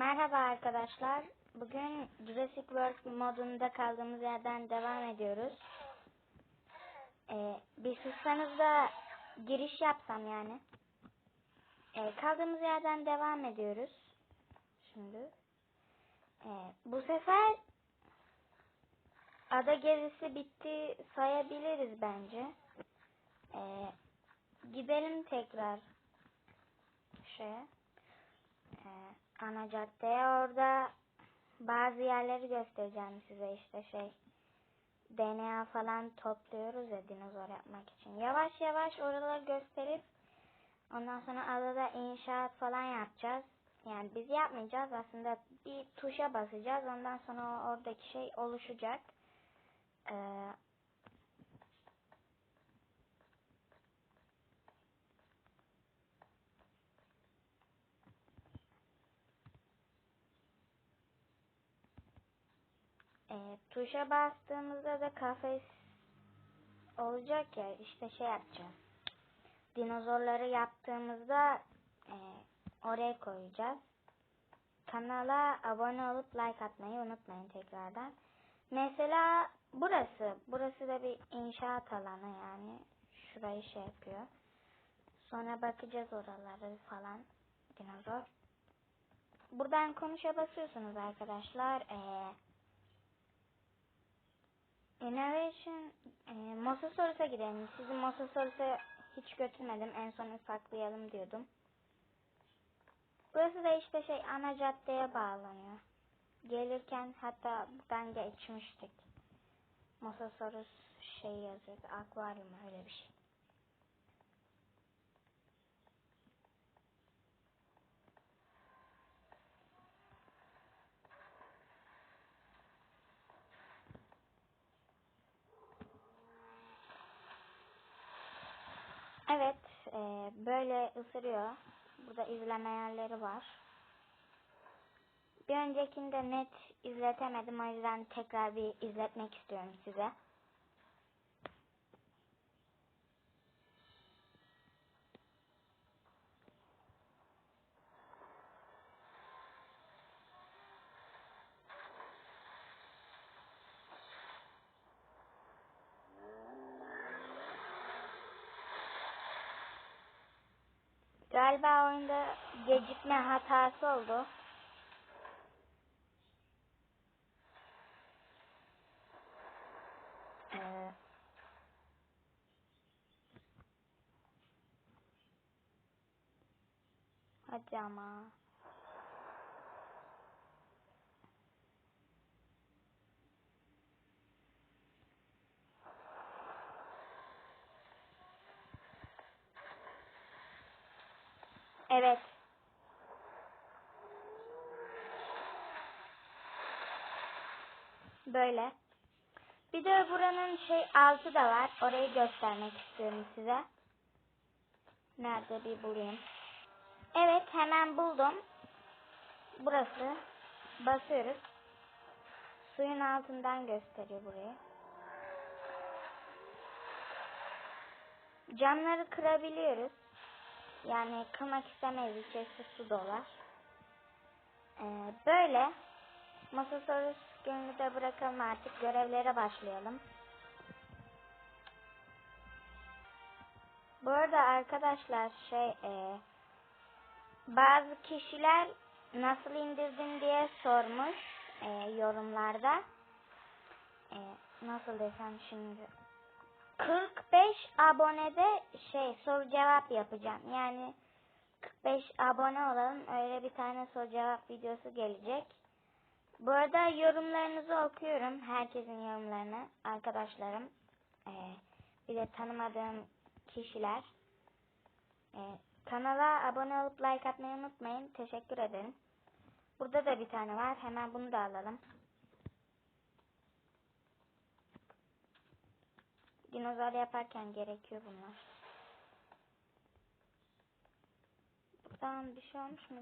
Merhaba arkadaşlar. Bugün Jurassic World modunda kaldığımız yerden devam ediyoruz. Ee, bir sussanız da giriş yapsam yani. Ee, kaldığımız yerden devam ediyoruz. Şimdi. Ee, bu sefer ada gezisi bitti sayabiliriz bence. Ee, gidelim tekrar şeye. Ee, ana caddeye orada bazı yerleri göstereceğim size işte şey DNA falan topluyoruz ya dinozor yapmak için. Yavaş yavaş oraları gösterip ondan sonra adada inşaat falan yapacağız. Yani biz yapmayacağız aslında bir tuşa basacağız ondan sonra oradaki şey oluşacak. Ee, E, tuşa bastığımızda da kafes olacak ya işte şey yapacağız. Dinozorları yaptığımızda e, oraya koyacağız. Kanala abone olup like atmayı unutmayın tekrardan. Mesela burası. Burası da bir inşaat alanı yani. Şurayı şey yapıyor. Sonra bakacağız oraları falan. Dinozor. Buradan konuşa basıyorsunuz arkadaşlar. Eee Innovation e, Mosasaurus'a gidelim. Sizi Mosasaurus'a hiç götürmedim. En son saklayalım diyordum. Burası da işte şey ana caddeye bağlanıyor. Gelirken hatta buradan geçmiştik. Mosasaurus şey yazıyordu. Akvaryum öyle bir şey. Evet, e, böyle ısırıyor. Burada izleme yerleri var. Bir öncekinde net izletemedim o yüzden tekrar bir izletmek istiyorum size. Galiba oyunda gecikme hatası oldu. Ee, hadi ama. Evet. Böyle. Bir de buranın şey altı da var. Orayı göstermek istiyorum size. Nerede bir bulayım. Evet hemen buldum. Burası. Basıyoruz. Suyun altından gösteriyor burayı. Camları kırabiliyoruz. Yani kırmak istemeyiz. İçerisi su dolar. Ee, böyle. Masasaurus gününü de bırakalım artık. Görevlere başlayalım. Bu arada arkadaşlar şey e, bazı kişiler nasıl indirdin diye sormuş e, yorumlarda. E, nasıl desem şimdi 45 abonede şey soru cevap yapacağım. Yani 45 abone olalım. Öyle bir tane soru cevap videosu gelecek. Bu arada yorumlarınızı okuyorum. Herkesin yorumlarını. Arkadaşlarım. Ee, bir de tanımadığım kişiler. Ee, kanala abone olup like atmayı unutmayın. Teşekkür ederim. Burada da bir tane var. Hemen bunu da alalım. Dinozor yaparken gerekiyor bunlar. Buradan bir şey olmuş mu?